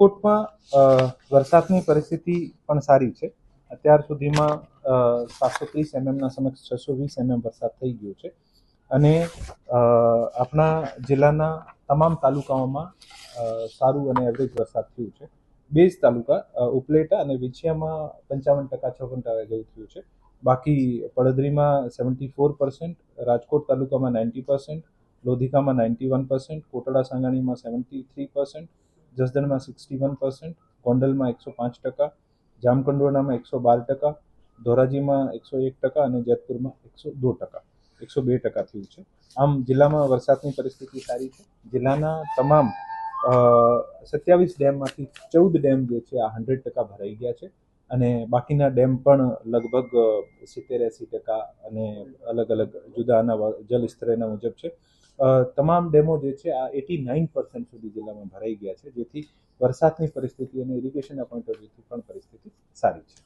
રાજકોટમાં વરસાદની પરિસ્થિતિ પણ સારી છે. અત્યાર સુધીમાં સાતસો ત્રીસ એમએમના સમક્ષ છસો વીસ એમએમ વરસાદ થઈ ગયો છે. અને આપણા જિલ્લાના તમામ તાલુકાઓમાં સારું અને એવરેજ વરસાદ થયું છે. બેઝ તાલુકા ઉપલેટા અને વિછિયામાં પંચાવન ટકા, છપ્પન ટકા જેવું થયું છે. બાકી પડદરીમાં સેવન્ટી ફોર પર્સન્ટ, રાજકોટ તાલુકામાં નાઇન્ટી પર્સન્ટ, લોધિકામાં નાઇન્ટી વન પર્સન્ટ, કોટડા સાંગાણીમાં સેવન્ટી થ્રી પર્સન્ટ જસદણમાં સિક્સટી વન પર્સન્ટ ગોંડલમાં એકસો પાંચ ટકા, જામકંડોરણામાં એકસો બાર ટકા, ધોરાજીમાં એકસો એક ટકા અને જેતપુરમાં એકસો દો ટકા, એકસો બે ટકા થયું છે. આમ જિલ્લામાં વરસાદની પરિસ્થિતિ સારી છે. જિલ્લાના તમામ સત્યાવીસ ડેમમાંથી ચૌદ ડેમ જે છે, આ હંડ્રેડ ટકા ભરાઈ ગયા છે અને બાકીના ડેમ પણ લગભગ સિત્તેર એંસી ટકા અને અલગ અલગ જુદાના જલ સ્તરેના મુજબ છે. તમામ ડેમો જે છે, આ એટી નાઇન પર્સન્ટ સુધી જિલ્લામાં ભરાઈ ગયા છે, જેથી વરસાદની પરિસ્થિતિ અને ઇરિગેશનના પોઈન્ટ ઓફ વ્યૂથી પણ પરિસ્થિતિ સારી છે.